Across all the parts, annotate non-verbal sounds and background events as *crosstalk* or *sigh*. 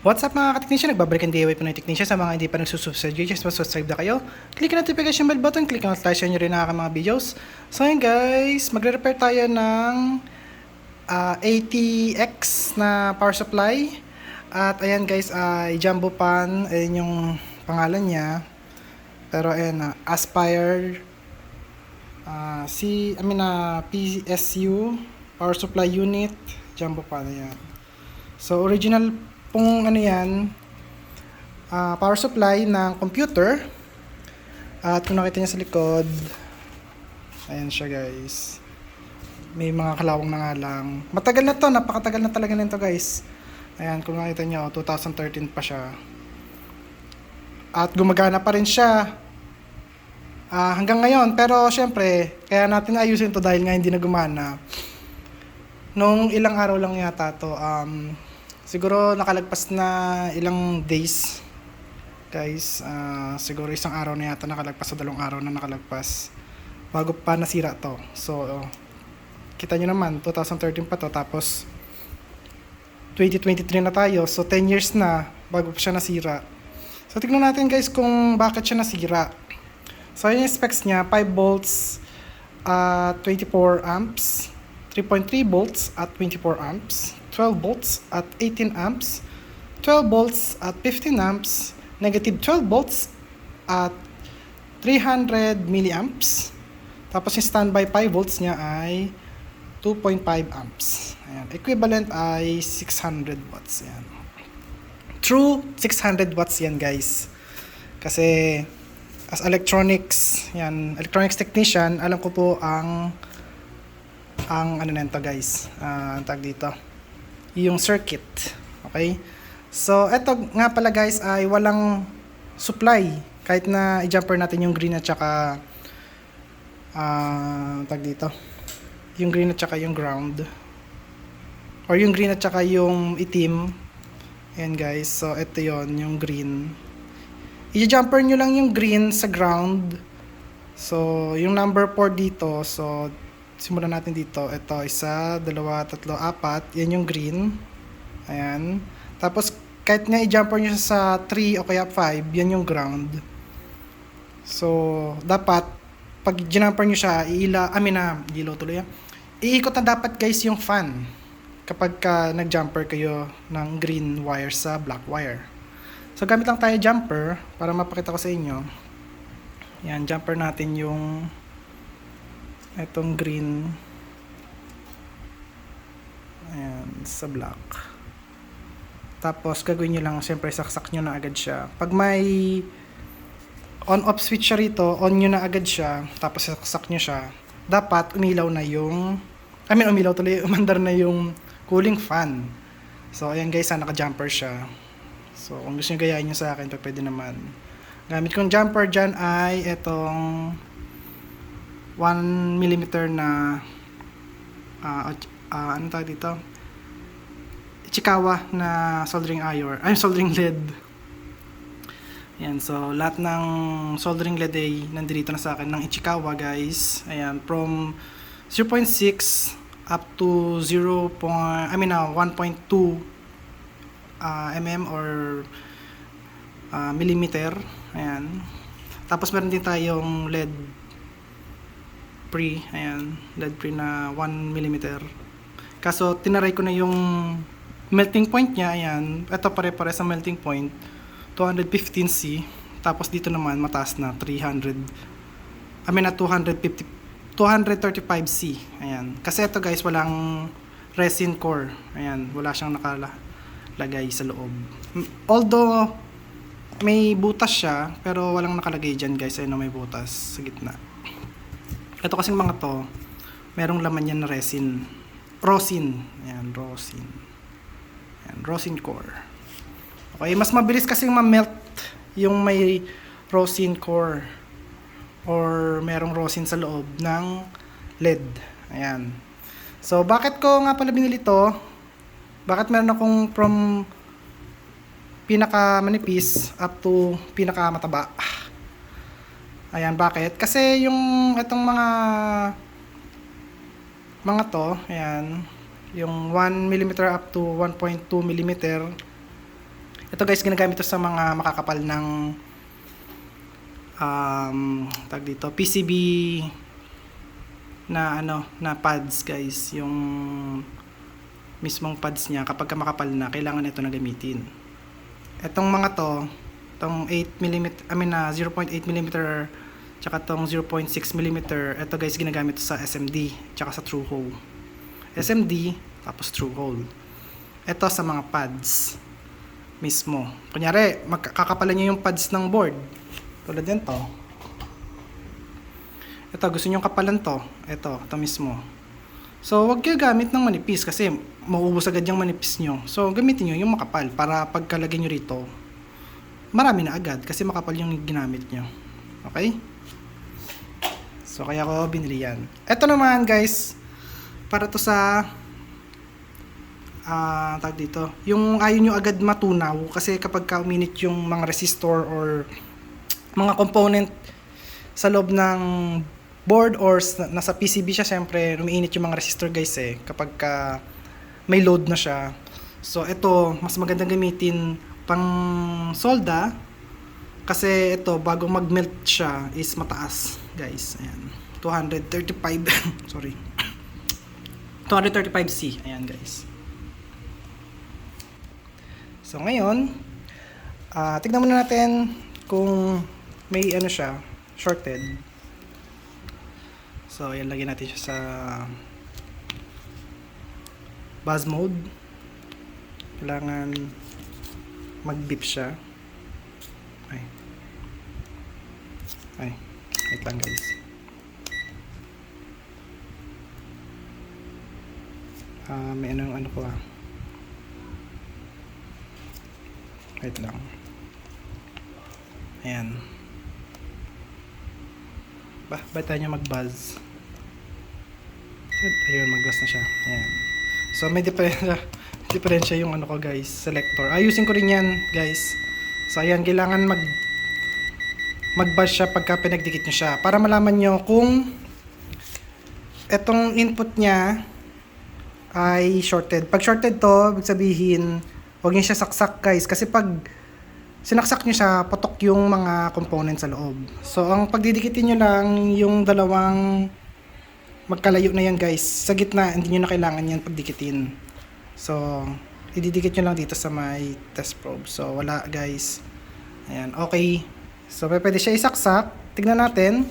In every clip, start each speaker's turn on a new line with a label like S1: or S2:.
S1: What's up mga ka-technician? Nagbabalik ang DIY po ng technician sa mga hindi pa nagsusubscribe. Just subscribe na kayo. Click ang notification bell button. Click ang flash nyo rin aking mga videos. So yun guys, magre-repair tayo ng ah, ATX na power supply. At ayan guys, ay Jumbo Pan. Ayan yung pangalan niya. Pero ayan na, Aspire ah, C, I mean na PSU power supply unit Jumbo Pan. Ayan. So original pong ano yan, ah, power supply ng computer. At kung nakita niyo sa likod, ayan siya guys. May mga kalawang na nga lang. Matagal na to, napakatagal na talaga nito guys. Ayan, kung nakita niyo, 2013 pa siya. At gumagana pa rin siya. Ah, hanggang ngayon, pero syempre, kaya natin ayusin to dahil nga hindi na gumana. Nung ilang araw lang yata to, um, siguro nakalagpas na ilang days, guys. Ah, siguro isang araw na yata nakalagpas sa dalawang araw na nakalagpas bago pa nasira to. So, oh, kita nyo naman, 2013 pa to, tapos 2023 na tayo, so 10 years na bago pa siya nasira. So, tignan natin guys kung bakit siya nasira. So, yun yung specs niya, 5 volts, uh, 24 amps, 3.3 volts at 24 amps, 12 volts at 18 amps, 12 volts at 15 amps, negative 12 volts at 300 milliamps. Tapos yung standby 5 volts niya ay 2.5 amps. Ayan. Equivalent ay 600 watts. Ayan. True 600 watts yan guys. Kasi as electronics, yan, electronics technician, alam ko po ang ang ano nito guys, ah ang tag dito. Yung circuit. Okay? So, eto nga pala guys ay walang supply. Kahit na i-jumper natin yung green at saka ah tag dito. Yung green at saka yung ground. Or yung green at saka yung itim. Ayan guys. So, ito yon yung green. I-jumper nyo lang yung green sa ground. So, yung number 4 dito. So, simulan natin dito. Ito, isa, dalawa, tatlo, apat. Yan yung green. Ayan. Tapos, kahit nga i-jumper nyo sa 3 o kaya 5, yan yung ground. So, dapat, pag ginumper nyo siya, iila, I mean na, ilaw tuloy yan. Iikot na dapat guys yung fan kapag ka nag-jumper kayo ng green wire sa black wire. So, gamit lang tayo jumper para mapakita ko sa inyo. Yan, jumper natin yung itong green ayan, sa black. Tapos, gagawin nyo lang, siyempre, saksak nyo na agad siya. Pag may on-off switch siya rito, on nyo na agad siya, tapos saksak nyo siya, dapat umilaw na yung, I mean, umilaw tuloy, *laughs* umandar na yung cooling fan. So, ayan guys, ah, naka-jumper siya. So, kung gusto nyo gayahin nyo sa akin, pa pwede naman. Gamit kong jumper dyan ay itong 1 mm na ah uh, ano tawag dito? Ichikawa na soldering iron. Ay, soldering lead. Ayan, so lahat ng soldering lead ay nandito na sa akin ng Ichikawa guys. Ayan, from 0.6 up to 0. I mean, uh, 1.2 uh, mm or uh, millimeter. Ayan. Tapos meron din tayong lead pre, ayan, lead pre na 1 mm. Kaso tinaray ko na yung melting point niya, ayan. Ito pare-pare sa melting point, 215C. Tapos dito naman mataas na 300 I mean na 250 235C. Ayan. Kasi ito guys, walang resin core. Ayan, wala siyang nakalagay sa loob. Although may butas siya, pero walang nakalagay dyan guys. Ayun may butas sa gitna. Ito kasing mga to, merong laman yan na resin. Rosin. Ayan, rosin. Ayan, rosin core. Okay, mas mabilis kasing ma-melt yung may rosin core or merong rosin sa loob ng LED. Ayan. So, bakit ko nga pala binili to? Bakit meron akong from pinaka manipis up to pinaka mataba? Ayan, bakit? Kasi yung itong mga mga to, ayan, yung 1 mm up to 1.2 mm Ito guys, ginagamit to sa mga makakapal ng um, tag dito, PCB na ano, na pads guys, yung mismong pads niya kapag ka makapal na, kailangan ito na gamitin. Etong mga to, tong 8 mm, I mean na 0.8 mm tsaka tong 0.6 mm, ito guys ginagamit sa SMD tsaka sa true hole. SMD tapos true hole. Ito sa mga pads mismo. Kunyari, magkakapalan niyo yung pads ng board. Tulad din to. Ito, gusto niyo kapalan to. Ito, ito mismo. So, wag kayo gamit ng manipis kasi mauubos agad yung manipis nyo. So, gamitin nyo yung makapal para pagkalagay nyo rito, marami na agad kasi makapal yung ginamit nyo. Okay? So, kaya ko binili yan. Ito naman, guys, para to sa ah tag dito, yung ayaw nyo agad matunaw kasi kapag ka uminit yung mga resistor or mga component sa loob ng board or nasa PCB siya, syempre, umiinit yung mga resistor guys eh, kapag ka may load na siya. So, ito, mas magandang gamitin pang solda kasi ito, bago mag-melt siya is mataas, guys. Ayan. 235, *laughs* sorry. 235C. Ayan, guys. So, ngayon, ah tignan muna natin kung may ano siya, shorted. So, ayan, lagyan natin siya sa buzz mode. Kailangan mag-beep siya. Ay. Ay. Wait lang guys. Ah, may ano ano ko ah. Wait lang. Ayan. Ba, ba't tayo mag-buzz? Ayun, mag-buzz na siya. Ayan. So, may diferensya, diferensya yung ano ko guys, selector. Ayusin ko rin yan guys. So, ayan, kailangan mag mag-buzz siya pagka pinagdikit nyo siya. Para malaman nyo kung etong input niya ay shorted. Pag shorted to, ibig sabihin, huwag niyo siya saksak guys. Kasi pag sinaksak niyo siya, patok yung mga components sa loob. So, ang pagdidikitin nyo lang yung dalawang magkalayo na yan guys. Sa gitna, hindi nyo na kailangan yan pagdikitin. So, ididikit nyo lang dito sa may test probe. So, wala guys. Ayan, okay. So, pwede siya isaksak. Tignan natin.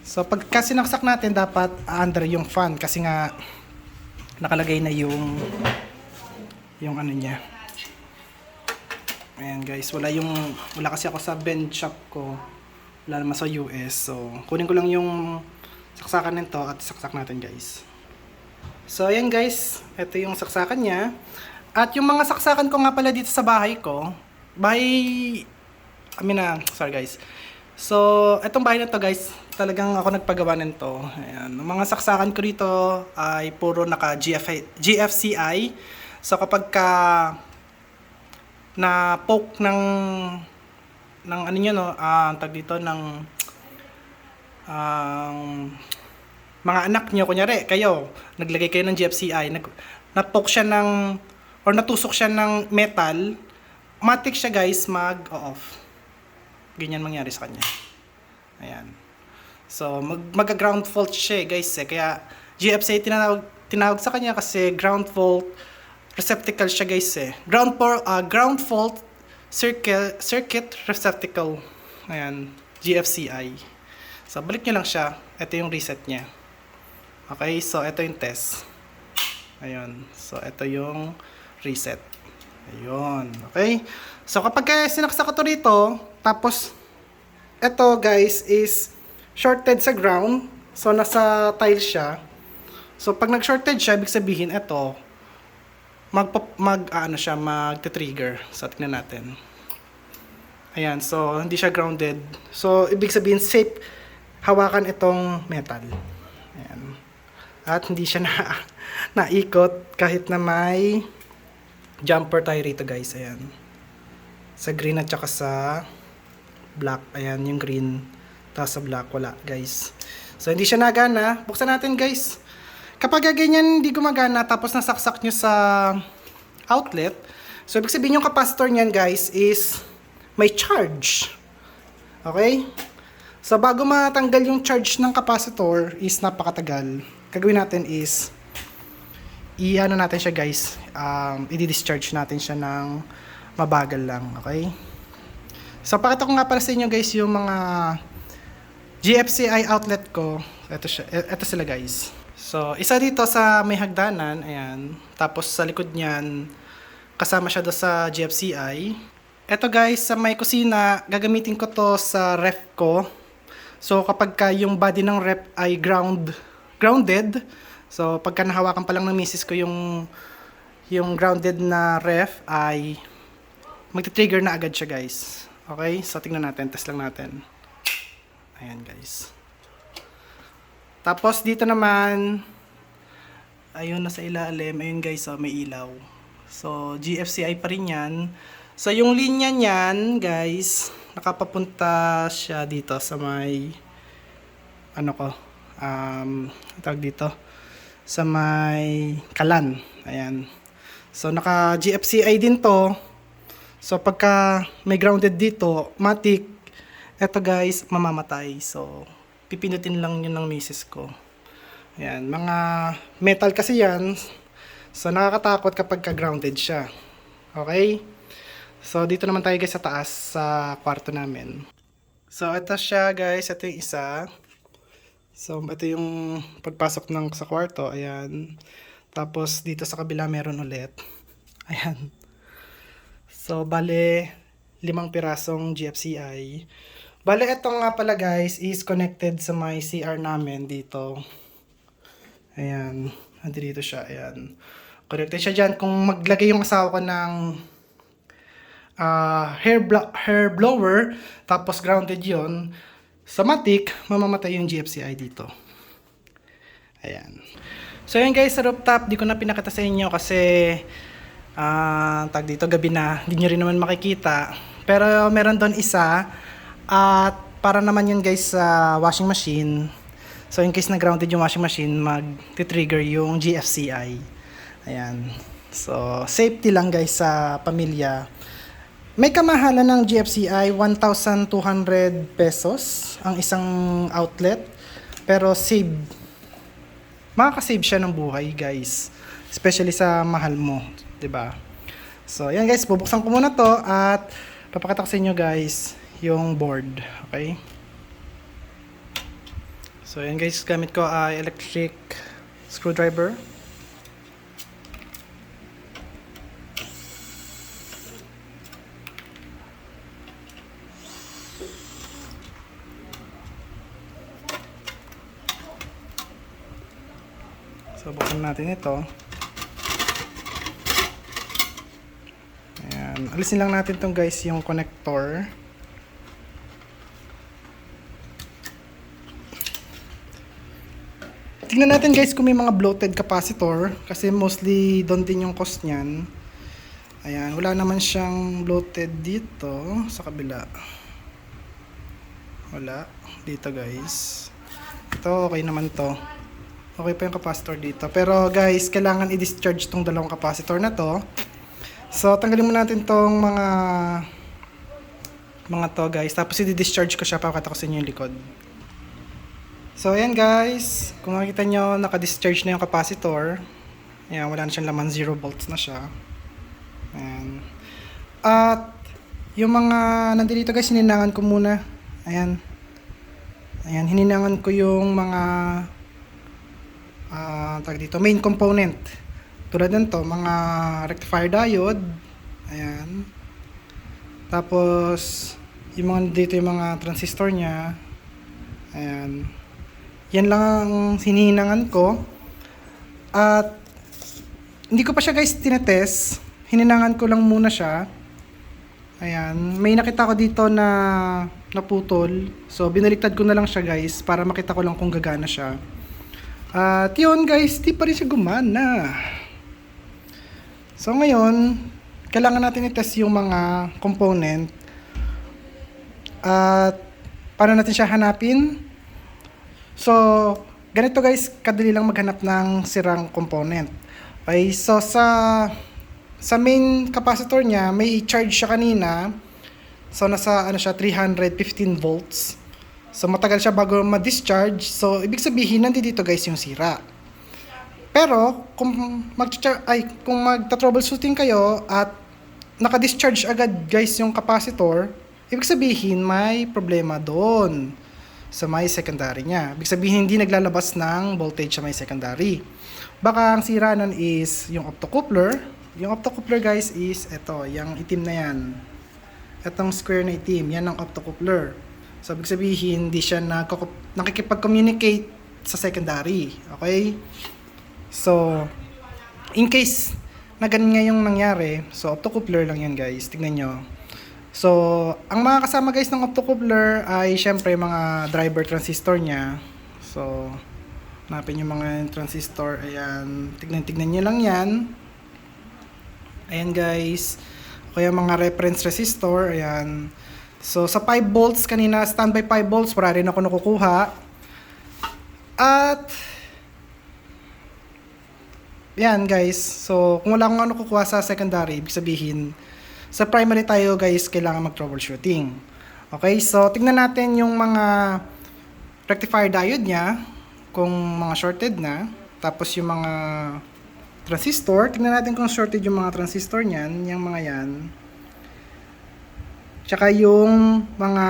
S1: So, pagka sinaksak natin, dapat under yung fan. Kasi nga, nakalagay na yung yung ano niya. Ayan guys, wala yung wala kasi ako sa bench shop ko. Wala naman sa US. So, kunin ko lang yung saksakan nito at saksak natin guys. So, ayan guys, ito yung saksakan niya. At yung mga saksakan ko nga pala dito sa bahay ko, bahay I mean na, sorry guys. So, etong bahay na to guys, talagang ako nagpagawa nito. Ayan. Ang mga saksakan ko dito ay puro naka GFI, GFCI. So, kapag ka na poke ng ng ano nyo no, ah tag dito ng ang mga anak nyo, kunyari, kayo, naglagay kayo ng GFCI, nag, na-poke siya ng, or natusok siya ng metal, matik siya guys mag-off. Ganyan mangyari sa kanya. Ayan. So, mag, mag-ground fault siya eh, guys eh. Kaya, GFCI tinawag, tinawag sa kanya kasi ground fault receptacle siya guys eh. Ground, for, ground fault circuit, circuit receptacle. Ayan, GFCI. So, balik nyo lang siya. Ito yung reset niya. Okay, so ito yung test. Ayun. So, ito yung reset. Ayun. Okay? So, kapag sinaksak ko to rito, tapos, ito guys is shorted sa ground. So, nasa tile siya. So, pag nag-shorted siya, ibig sabihin, ito, mag, mag ano siya, mag-trigger. So, tignan natin. Ayan, so, hindi siya grounded. So, ibig sabihin, safe hawakan itong metal. Ayan. At hindi siya na *laughs* naikot kahit na may jumper tayo rito guys. Ayan. Sa green at saka sa black. Ayan, yung green. Tapos sa black, wala guys. So, hindi siya nagana. Buksan natin guys. Kapag ganyan hindi gumagana tapos nasaksak nyo sa outlet, So, ibig sabihin yung capacitor niyan, guys, is may charge. Okay? So, bago matanggal yung charge ng capacitor is napakatagal. Gagawin natin is i-ano natin siya guys, um, i-discharge natin siya ng mabagal lang, okay? So, pakita ko nga para sa inyo guys yung mga GFCI outlet ko. Ito, siya, e- ito sila guys. So, isa dito sa may hagdanan, ayan. Tapos sa likod niyan, kasama siya doon sa GFCI. Ito guys, sa may kusina, gagamitin ko to sa ref ko. So, kapag ka yung body ng ref ay ground, grounded, so pagka nahawakan pa lang ng misis ko yung yung grounded na ref ay magti-trigger na agad siya guys. Okay? So, tingnan natin. Test lang natin. Ayan guys. Tapos dito naman, ayun nasa ilalim, ayun guys, oh, may ilaw. So, GFCI pa rin yan. So, yung linya niyan, guys, nakapapunta siya dito sa may, ano ko, um, tawag dito, sa may kalan. Ayan. So, naka GFCI din to. So, pagka may grounded dito, matik, eto guys, mamamatay. So, pipinutin lang yun ng misis ko. Ayan, mga metal kasi yan. So, nakakatakot kapag ka-grounded siya. Okay? So, dito naman tayo guys sa taas sa kwarto namin. So, ito siya guys. Ito yung isa. So, ito yung pagpasok ng sa kwarto. Ayan. Tapos, dito sa kabila meron ulit. *laughs* Ayan. So, bale, limang pirasong GFCI. Bale, ito nga pala guys, is connected sa my CR namin dito. Ayan. Andi dito siya. Ayan. Connected siya dyan. Kung maglagay yung asawa ko ng ah, hair, hair blower, tapos grounded yon sa matic, mamamatay yung GFCI dito. Ayan. So yun guys, sa rooftop, di ko na pinakita sa inyo kasi ah tag dito gabi na, hindi nyo rin naman makikita. Pero meron doon isa at para naman yun guys sa washing machine. So in case na grounded yung washing machine, mag-trigger yung GFCI. Ayan. So safety lang guys sa pamilya. May kamahalan ng GFCI 1,200 pesos ang isang outlet. Pero save makakasave siya ng buhay, guys. Especially sa mahal mo, 'di ba? So, yan guys, bubuksan ko muna 'to at papakita ko sa inyo guys yung board, okay? So, yan guys, gamit ko ay electric screwdriver. So, buksan natin ito. Ayan. Alisin lang natin tong guys, yung connector. Tingnan natin guys kung may mga bloated capacitor. Kasi mostly doon din yung cost niyan. Ayan. Wala naman siyang bloated dito sa kabila. Wala. Dito guys. Ito okay naman to. Okay pa yung capacitor dito. Pero guys, kailangan i-discharge tong dalawang capacitor na to. So, tanggalin muna natin tong mga mga to guys. Tapos i-discharge ko siya. Pakita ko sa inyo yung likod. So, ayan guys. Kung makikita nyo, naka-discharge na yung capacitor. Ayan, wala na siyang laman. 0 volts na siya. Ayan. At, yung mga nandito guys, hininangan ko muna. Ayan. Ayan, hininangan ko yung mga ah tag dito, main component. Tulad nito, mga rectifier diode. Ayan. Tapos, yung mga dito yung mga transistor niya. Ayan. Yan lang ang hinihinangan ko. At, hindi ko pa siya guys tinetest. Hininangan ko lang muna siya. Ayan. May nakita ko dito na naputol. So, binaliktad ko na lang siya guys para makita ko lang kung gagana siya. At yun guys, di pa rin siya gumana. So ngayon, kailangan natin i-test yung mga component. At paano natin siya hanapin? So, ganito guys, kadali lang maghanap ng sirang component. Okay, so sa sa main capacitor niya, may charge siya kanina. So, nasa ano siya, 315 volts. So, matagal siya bago ma-discharge. So, ibig sabihin, nandito guys yung sira. Pero, kung mag ay, kung magta-troubleshooting kayo at naka-discharge agad guys yung capacitor, ibig sabihin may problema doon sa may secondary niya. Ibig sabihin hindi naglalabas ng voltage sa may secondary. Baka ang sira nun is yung optocoupler. Yung optocoupler guys is ito, yung itim na yan. Itong square na itim, yan ang optocoupler. So, ibig sabihin, hindi siya nakikipag-communicate sa secondary. Okay? So, in case na ganun nga yung nangyari, so optocoupler lang yan guys, tignan nyo. So, ang mga kasama guys ng optocoupler ay syempre mga driver transistor niya. So, hanapin yung mga transistor, ayan, tignan-tignan nyo lang yan. Ayan guys, o kaya mga reference resistor, ayan. So, sa 5 volts kanina, standby 5 volts, wala rin ako nakukuha. At, yan guys. So, kung wala akong ano kukuha sa secondary, ibig sabihin, sa primary tayo guys, kailangan mag-troubleshooting. Okay, so tingnan natin yung mga rectifier diode niya, kung mga shorted na. Tapos yung mga transistor, tingnan natin kung shorted yung mga transistor niyan, yung mga yan. Tsaka yung mga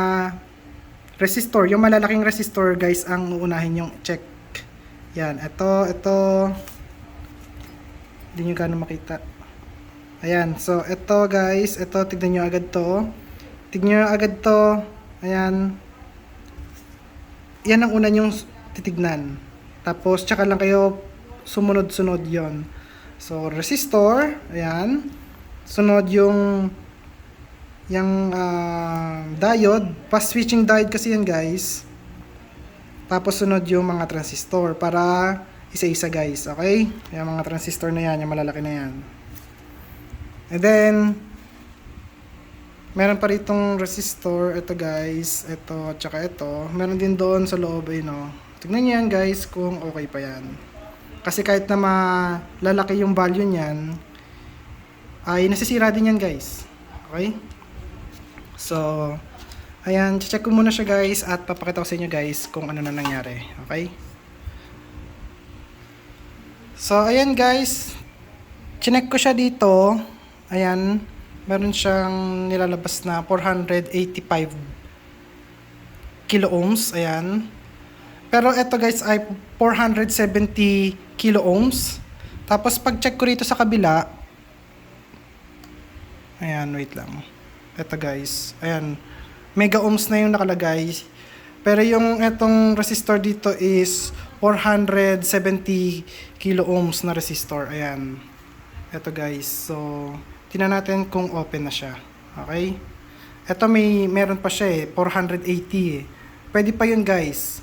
S1: resistor, yung malalaking resistor guys, ang uunahin yung check. Yan, ito, ito, hindi nyo gano'ng makita. Ayan, so ito guys, ito tignan nyo agad to. Tignan nyo agad to. Ayan. Yan ang una nyong titignan. Tapos, tsaka lang kayo sumunod-sunod yon So, resistor, ayan. Sunod yung yung ah, diode. Fast switching diode kasi yan guys. Tapos sunod yung mga transistor para isa-isa guys, okay? Yung mga transistor na yan, yung malalaki na yan. And then, meron pa ritong resistor, ito guys, ito, at saka ito. Meron din doon sa loob, ay no. Tignan nyo yan guys kung okay pa yan. Kasi kahit na malalaki yung value niyan, ay nasisira din yan guys. Okay? So, ayan, check ko muna siya guys at papakita ko sa inyo guys kung ano na nangyari. Okay? So, ayan guys. Chinek ko siya dito. Ayan. Meron siyang nilalabas na 485 kilo ohms. Ayan. Pero ito guys ay 470 kilo ohms. Tapos pag check ko rito sa kabila. Ayan, wait lang. Ito guys. Ayan. Mega ohms na yung nakalagay. Pero yung etong resistor dito is 470 kilo ohms na resistor. Ayan. Ito guys. So, tingnan natin kung open na siya. Okay? Ito may meron pa siya eh, 480 eh. Pwede pa yun guys.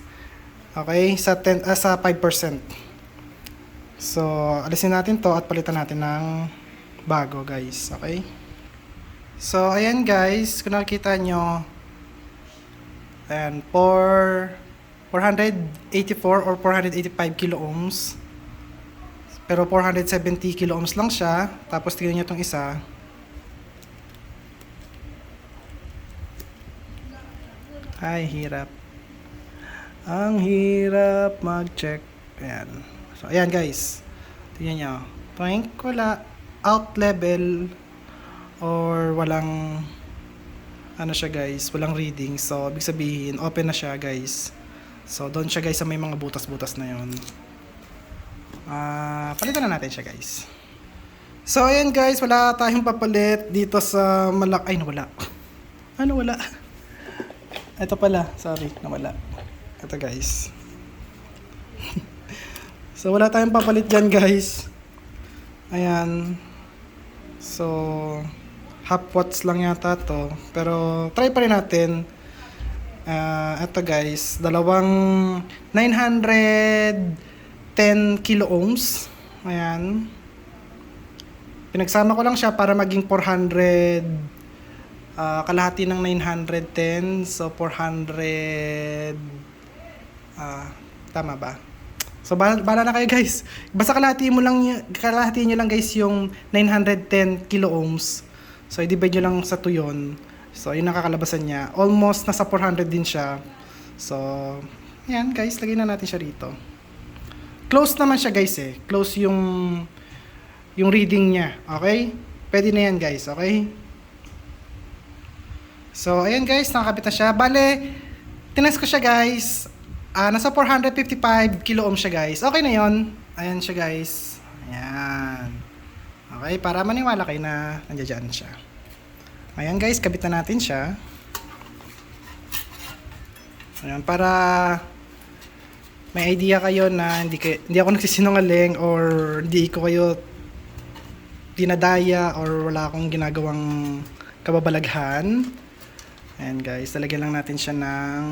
S1: Okay? Sa 10 ah, sa 5%. So, alisin natin to at palitan natin ng bago guys. Okay? So, ayan guys, kung nakikita nyo, ayan, 4, 484 or 485 kilo ohms. Pero 470 kilo ohms lang siya. Tapos tingnan nyo itong isa. Ay, hirap. Ang hirap mag-check. Ayan. So, ayan guys. Tingnan nyo. Twink, wala. Out level. Or walang ano siya guys, walang reading. So, ibig sabihin, open na siya guys. So, doon siya guys sa may mga butas-butas na yon. Ah, palitan na natin siya guys. So, ayan guys, wala tayong papalit dito sa malak... Ay, nawala. *laughs* Ano, wala? *laughs* Ito pala, sorry, nawala. Ito guys. *laughs* so, wala tayong papalit dyan guys. Ayan. So, half watts lang yata to. Pero, try pa rin natin. Ah, ito guys, dalawang 910 kilo ohms. Ayan. Pinagsama ko lang siya para maging 400 ah, kalahati ng 910 so 400 ah tama ba? So, bala, na kayo guys. Basta kalahati mo lang, kalahati nyo lang guys yung 910 kilo ohms. So, i-divide nyo lang sa tuyon. So, yun ang kakalabasan niya. Almost nasa 400 din siya. So, yan guys, lagay na natin siya rito. Close naman siya guys eh. Close yung yung reading niya. Okay? Pwede na yan guys. Okay? So, ayan guys, nakakabit na siya. Bale, tinest ko siya guys. Ah, nasa 455 kilo ohm siya guys. Okay na yon. Ayan siya guys. Ayan. Okay, para maniwala kayo na nandiyan siya. Ayan guys, kabit na natin siya. Ayan, para may idea kayo na hindi, kayo, hindi ako nagsisinungaling or hindi ko kayo dinadaya or wala akong ginagawang kababalaghan. Ayan guys, talagyan lang natin siya ng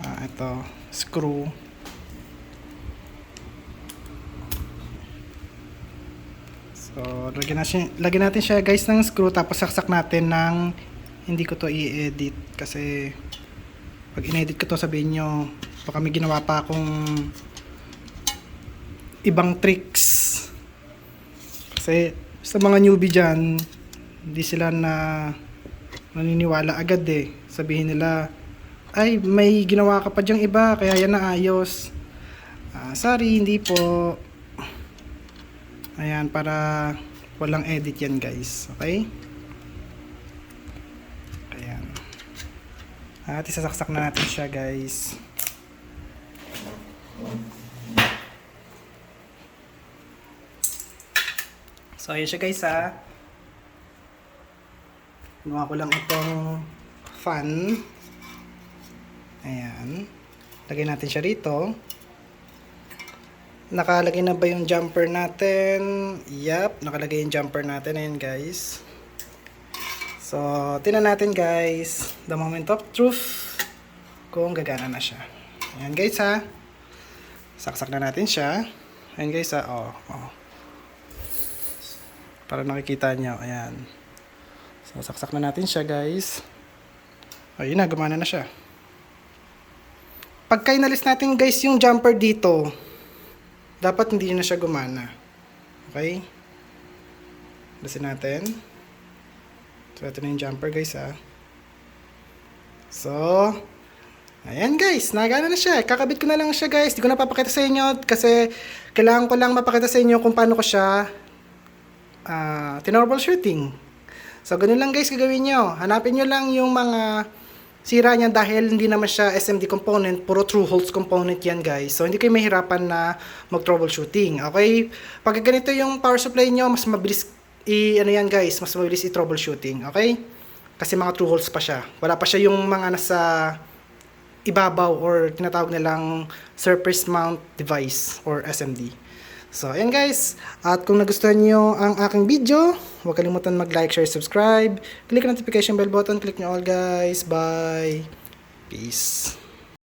S1: ah, ito, screw. So, lagyan natin, lagyan natin siya guys ng screw tapos saksak natin ng hindi ko to i-edit kasi pag in-edit ko to sabihin nyo baka may ginawa pa akong ibang tricks. Kasi sa mga newbie dyan hindi sila na naniniwala agad eh. Sabihin nila ay may ginawa ka pa dyang iba kaya yan na ayos. Ah, sorry hindi po ayan para walang edit yan guys okay ayan at isasaksak na natin siya guys So, ayan siya guys ha. Ginawa ko lang itong fan. Ayan. Lagay natin siya rito. Nakalagay na ba yung jumper natin? Yup, nakalagay yung jumper natin. Ayan guys. So, tinan natin guys. The moment of truth. Kung gagana na siya. Ayan guys ha. Saksak na natin siya. Ayan guys ha. Oh, oh. Para nakikita nyo. Ayan. So, saksak na natin siya, guys. Ayun na, gumana na siya. Pagka inalis natin, guys, yung jumper dito, dapat hindi na siya gumana. Okay? Alisin natin. So, ito na yung jumper, guys, ha. So, ayan, guys. Nagana na siya. Kakabit ko na lang siya, guys. Di ko na papakita sa inyo kasi kailangan ko lang mapakita sa inyo kung paano ko siya uh, shooting. So, ganun lang guys gagawin nyo. Hanapin nyo lang yung mga sira niya dahil hindi naman siya SMD component, puro true holes component yan guys. So, hindi kayo mahirapan na mag-troubleshooting. Okay? Pag ganito yung power supply nyo, mas mabilis i ano yan guys, mas mabilis i-troubleshooting. Okay? Kasi mga true holes pa siya. Wala pa siya yung mga nasa ibabaw or tinatawag nilang surface mount device or SMD. So, ayan guys. At kung nagustuhan nyo ang aking video, huwag kalimutan mag-like, share, subscribe. Click notification bell button. Click nyo all guys. Bye. Peace.